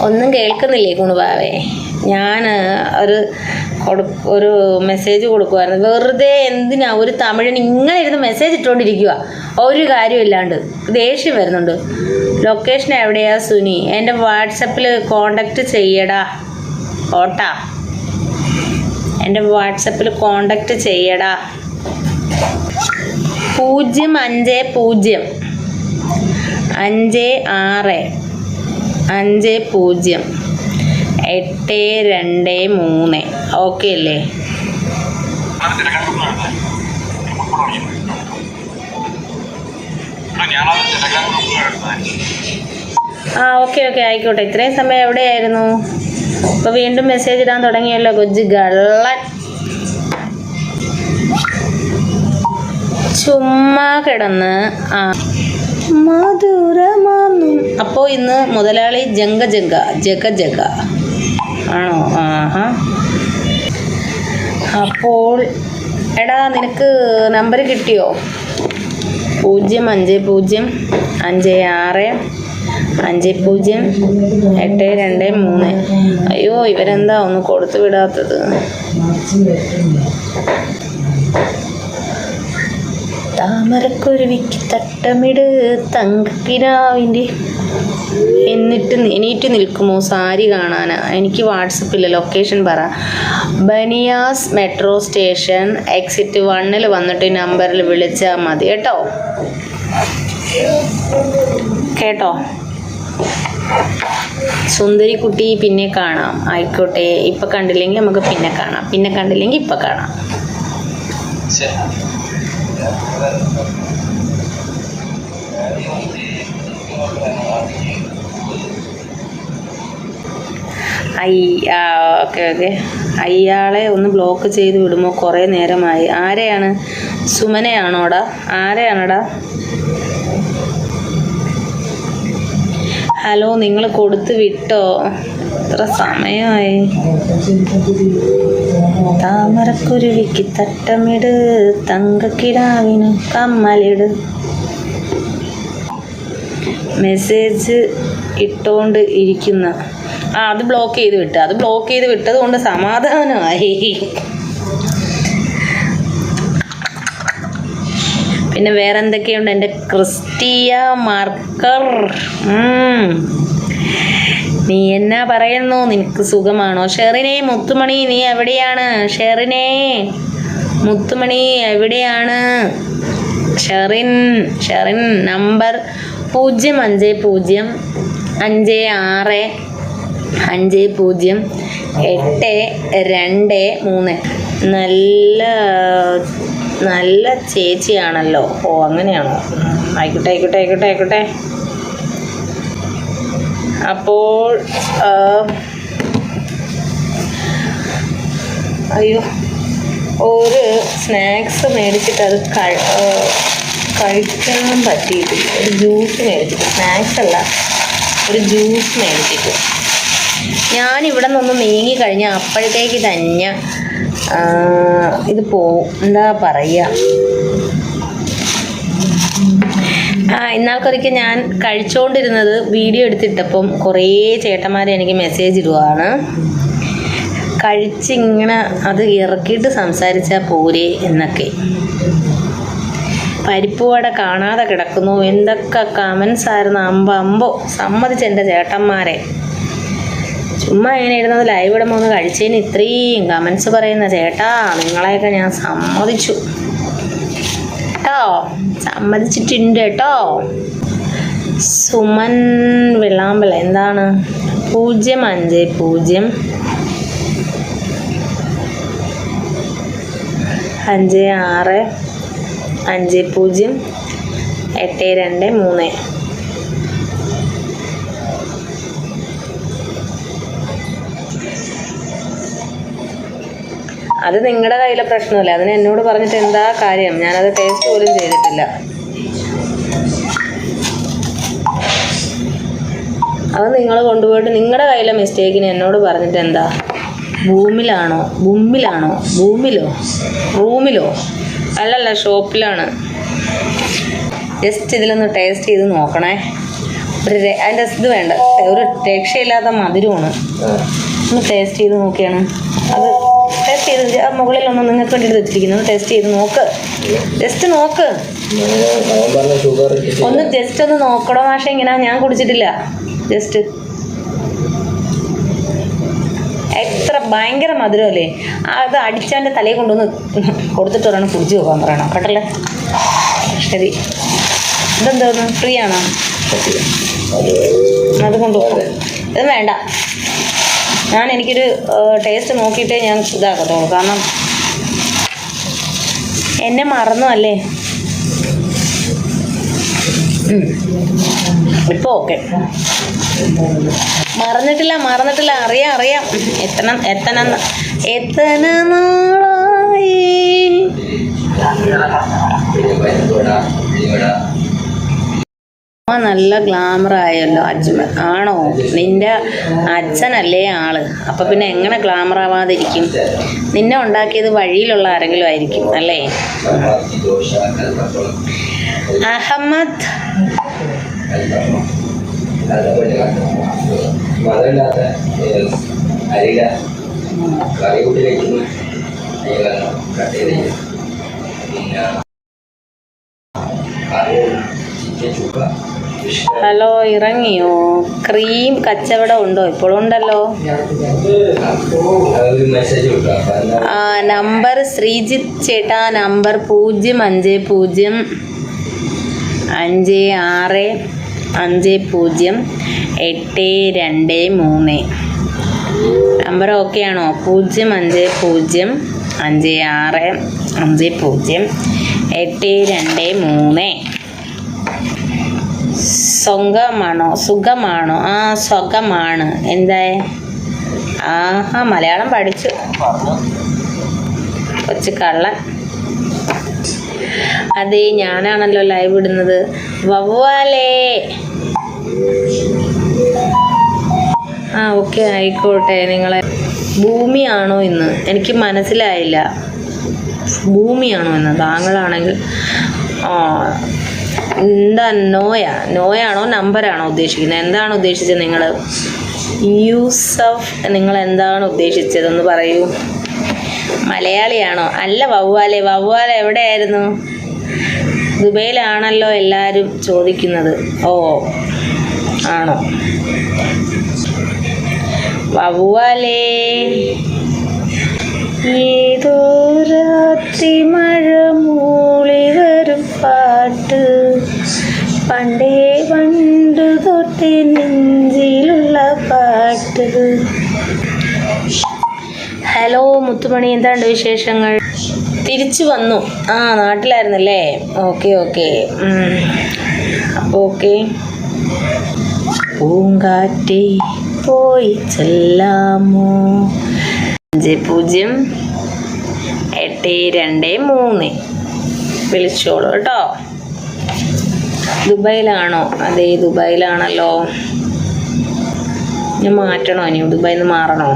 ഒന്നും കേൾക്കുന്നില്ലേ കുണുബാവേ? ഞാൻ ഒരു ഒരു മെസ്സേജ് കൊടുക്കുമായിരുന്നു വെറുതെ എന്തിനാ ഒരു തമിഴിന് ഇങ്ങനെ ഇരുന്ന് മെസ്സേജ് ഇട്ടുകൊണ്ടിരിക്കുക ഒരു കാര്യമില്ലാണ്ട് ദേഷ്യം വരുന്നുണ്ട്. ലൊക്കേഷൻ എവിടെയാ സുനി? എന്റെ വാട്സപ്പിൽ കോണ്ടാക്ട് ചെയ്യടാ. ഓട്ടാ. എന്റെ വാട്സപ്പിൽ കോണ്ടാക്ട് ചെയ്യടാ. പൂജ്യം അഞ്ച് പൂജ്യം. അഞ്ച് ആറ്. അഞ്ച് പൂജ്യം. എട്ട് രണ്ട് മൂന്ന്. ഓക്കെ അല്ലേ? ആ ഓക്കെ ഓക്കെ ആയിക്കോട്ടെ. ഇത്രയും സമയം എവിടെയായിരുന്നു? ഇപ്പൊ വീണ്ടും മെസ്സേജ് ഇടാൻ തുടങ്ങിയല്ലോ കൊച്ചു ഗള്ളൻ ചുമ്മാ കിടന്ന് ആ. മധുരമാന്നു. അപ്പോ ഇന്ന് മുതലാളി ജംഗ ജങ്ക ജഗ ജഗ. ആണോ? ആഹാ. അപ്പോൾ എടാ നിനക്ക് നമ്പർ കിട്ടിയോ? പൂജ്യം അഞ്ച് പൂജ്യം അഞ്ച് ആറ് അഞ്ച് പൂജ്യം എട്ട് രണ്ട് മൂന്ന്. അയ്യോ ഇവരെന്താ ഒന്ന് കൊടുത്തു വിടാത്തത്? താമരക്കുരുവിക്ക് തട്ടമിട് തങ്കക്കിനാവിന്റെ എന്നിട്ട് എണീറ്റ് നിൽക്കുമോ സാരി കാണാനാ? എനിക്ക് വാട്സപ്പില്ല ലൊക്കേഷൻ പറ. ബനിയാസ് മെട്രോ സ്റ്റേഷൻ എക്സിറ്റ് വണ്ണിൽ വന്നിട്ട് നമ്പറിൽ വിളിച്ചാൽ മതി കേട്ടോ? കേട്ടോ? സുന്ദരി കുട്ടി പിന്നെ കാണാം. ആയിക്കോട്ടെ ഇപ്പം കണ്ടില്ലെങ്കിൽ നമുക്ക് പിന്നെ കാണാം. പിന്നെ കണ്ടില്ലെങ്കിൽ ഇപ്പം കാണാം. ഐ ആ ഓക്കെ ഓക്കെ. അയാളെ ഒന്ന് ബ്ലോക്ക് ചെയ്ത് വിടുമോ? കുറേ നേരമായി. ആരെയാണ്? സുമനയാണോടാ? ആരെയാണടാ? ഹലോ നിങ്ങൾ കൊടുത്ത് വിട്ടോ? എത്ര സമയമായി താമരക്കുരുവിക്ക് തട്ടമിട് തങ്കക്കിടാവിന് കമ്മലിട്. മെസ്സേജ് ഇട്ടോണ്ട് ഇരിക്കുന്ന. ആ അത് ബ്ലോക്ക് ചെയ്ത് വിട്ട്. അത് ബ്ലോക്ക് ചെയ്ത് വിട്ടത് കൊണ്ട് സമാധാനമായി. പിന്നെ വേറെ എന്തൊക്കെയുണ്ട് എന്റെ ക്രിസ്റ്റിയ മാർക്കർ. നീ എന്നാ പറയുന്നു? നിനക്ക് സുഖമാണോ? ഷെറിനെ മുത്തുമണി നീ എവിടെയാണ്? ഷെറിനെ മുത്തുമണി എവിടെയാണ്? ഷെറിൻ ഷെറിൻ നമ്പർ പൂജ്യം അഞ്ച് പൂജ്യം അഞ്ച് ആറ് അഞ്ച് പൂജ്യം എട്ട് രണ്ട് മൂന്ന്. നല്ല നല്ല ചേച്ചിയാണല്ലോ. ഓ അങ്ങനെയാണോ? ആയിക്കോട്ടെ ആയിക്കോട്ടെ ആയിക്കോട്ടെ ആയിക്കോട്ടെ. അപ്പോൾ അയ്യോ ഒരു സ്നാക്സ് മേടിച്ചിട്ട് അത് കഴി- കഴിക്കാൻ പറ്റിയിട്ടില്ല. ഒരു ജ്യൂസ് മേടിച്ചിട്ട് സ്നാക്സ് അല്ല ഒരു ജ്യൂസ് മേടിച്ചിട്ട്. ഞാൻ ഇവിടെ നിന്നൊന്ന് നീങ്ങി കഴിഞ്ഞാൽ അപ്പോഴത്തേക്ക് തന്നെ ഇത് പോവും എന്താ പറയുക? ആ ഇന്നാൾക്കൊരിക്കൽ ഞാൻ കഴിച്ചുകൊണ്ടിരുന്നത് വീഡിയോ എടുത്തിട്ടപ്പം കുറേ ചേട്ടന്മാരെ എനിക്ക് മെസ്സേജ് ഇടുവാണ്. കഴിച്ചിങ്ങനെ അത് ഇറക്കിയിട്ട് സംസാരിച്ചാൽ പോരെ എന്നൊക്കെ. പരിപ്പ് വട കാണാതെ കിടക്കുന്നു. എന്തൊക്കെ കമൻസ് ആയിരുന്നു. അമ്പ അമ്പോ സമ്മതിച്ച എന്റെ ചേട്ടന്മാരെ. ചുമ്മാ ഇങ്ങനെ ഇരുന്നത് ലൈവ് ഇടുമ്പോൾ ഒന്ന് കഴിച്ചതിന് ഇത്രയും കമൻസ് പറയുന്ന ചേട്ടാ നിങ്ങളെയൊക്കെ ഞാൻ സമ്മതിച്ചു. കേട്ടോ സമ്മതിച്ചിട്ടുണ്ട് കേട്ടോ. സുമൻ വിളാമ്പല എന്താണ്? പൂജ്യം അഞ്ച് പൂജ്യം അഞ്ച് ആറ് അഞ്ച് പൂജ്യം എട്ട് രണ്ട് മൂന്ന്. അത് നിങ്ങളുടെ കയ്യിലെ പ്രശ്നമല്ല? അതിന് എന്നോട് പറഞ്ഞിട്ട് എന്താ കാര്യം? ഞാനത് ടേസ്റ്റ് പോലും ചെയ്തിട്ടില്ല. അത് നിങ്ങൾ കൊണ്ടുപോയിട്ട് നിങ്ങളുടെ കയ്യിലെ മിസ്റ്റേക്കിന് എന്നോട് പറഞ്ഞിട്ട് എന്താ? ഭൂമിലാണോ? ഭൂമിലാണോ? ഭൂമിലോ? റൂമിലോ? അല്ലല്ല ഷോപ്പിലാണ്. ജസ്റ്റ് ഇതിലൊന്ന് ടേസ്റ്റ് ചെയ്ത് നോക്കണേ. ഒരു അതിന്റെ ഇത് വേണ്ട. ഒരു രക്ഷയില്ലാത്ത മധുരമാണ്. ഒന്ന് ടേസ്റ്റ് ചെയ്ത് നോക്കിയാണ്. അത് മുകളിൽ ഒന്ന് നിങ്ങൾക്ക് വേണ്ടി വെച്ചിരിക്കുന്നു. ഒന്ന് ടേസ്റ്റ് ചെയ്ത് നോക്ക്. ജസ്റ്റ് നോക്ക്. ഒന്ന് ജസ്റ്റ് ഒന്ന് നോക്കണോ മാഷ ഇങ്ങനെ ഞാൻ കുടിച്ചിട്ടില്ല. ജസ്റ്റ് എത്ര ഭയങ്കര മധുരമല്ലേ? അല്ലേ അത് അടിച്ചാന്റെ തലയിൽ കൊണ്ടുവന്ന് കൊടുത്തിട്ട് പറയണം കുടിച്ചു പോകാൻ പറയണം. കേട്ടല്ലേ? ശരി. ഇതെന്തോന്ന്? ഫ്രീ ആണോ? അത് കൊണ്ടുപോകും. ഇത് വേണ്ട. ഞാൻ എനിക്കൊരു ടേസ്റ്റ് നോക്കിയിട്ടേ ഞാൻ ഇതാക്കത്തുള്ളൂ. കാരണം എന്നെ മറന്നു അല്ലേ? ഇപ്പൊ ഓക്കെ മറന്നിട്ടില്ല മറന്നിട്ടില്ല. അറിയാം അറിയാം. എത്തണം എത്തണം എത്തന നാളായി. നല്ല ഗ്ലാമർ ആയല്ലോ അജ്മ. ആണോ? നിന്റെ അച്ഛനല്ലേ ആൾ? അപ്പൊ പിന്നെ എങ്ങനെ ഗ്ലാമർ ആവാതിരിക്കും? നിന്നെ ഉണ്ടാക്കിയത് വഴിയിലുള്ള ആരെങ്കിലും ആയിരിക്കും അല്ലേ? അഹമ്മദ്. പിന്നെ ഹലോ ഇറങ്ങിയോ? ക്രീം കച്ചവടം ഉണ്ടോ? ഇപ്പോഴും ഉണ്ടല്ലോ. ആ നമ്പർ ശ്രീജിത്ത് ചേട്ടാ നമ്പർ പൂജ്യം അഞ്ച് പൂജ്യം അഞ്ച് ആറ് അഞ്ച് പൂജ്യം എട്ട് രണ്ട് മൂന്ന്. നമ്പർ ഓക്കെ ആണോ? പൂജ്യം അഞ്ച് പൂജ്യം അഞ്ച് ആറ് അഞ്ച് പൂജ്യം എട്ട് രണ്ട് മൂന്ന്. സ്വന്തമാണോ? സുഖമാണോ? ആ സ്വഖമാണ് എന്താ? ആഹാ മലയാളം പഠിച്ചു. കൊച്ചു കള്ളൻ. അതെ ഞാനാണല്ലോ ലൈവ് ഇടുന്നത്. വവ്വാലേ. ആ ഓക്കെ ആയിക്കോട്ടെ. നിങ്ങളെ ഭൂമിയാണോ ഇന്ന്? എനിക്ക് മനസ്സിലായില്ല. ഭൂമിയാണോ ഇന്ന്? താങ്കളാണെങ്കിൽ. എന്താ നോയ? നോയാണോ നമ്പറാണോ ഉദ്ദേശിക്കുന്നത്? എന്താണ് ഉദ്ദേശിച്ചത് നിങ്ങൾ യൂസഫ് നിങ്ങൾ എന്താണ് ഉദ്ദേശിച്ചതെന്ന് പറയൂ. മലയാളിയാണോ? അല്ല വവ്വാലെ. വവ്വാല എവിടെയായിരുന്നു? ദുബൈയിലാണല്ലോ എല്ലാവരും ചോദിക്കുന്നത്. ഓ ആണോ? വവ്വാലേ. ഏതോ രാത്രി മഴ പണ്ടേ പണ്ട് തൊട്ടേ നെഞ്ചിലുള്ള പാട്ട്. ഹലോ മുത്തുമണി എന്താണ്ട് വിശേഷങ്ങൾ? തിരിച്ചു വന്നു. ആ നാട്ടിലായിരുന്നല്ലേ? Okay okay. അപ്പോൾ ഓക്കെ. പൂങ്കാറ്റി പോയി ചെല്ലാമോ? അഞ്ച് പൂജ്യം എട്ട് രണ്ട് മൂന്ന്. വിളിച്ചോളൂ കേട്ടോ. ദുബായിലാണോ? അതെ ദുബായിലാണല്ലോ. ഞാൻ മാറ്റണോ ഇനി? ദുബായിൽ നിന്ന് മാറണോ?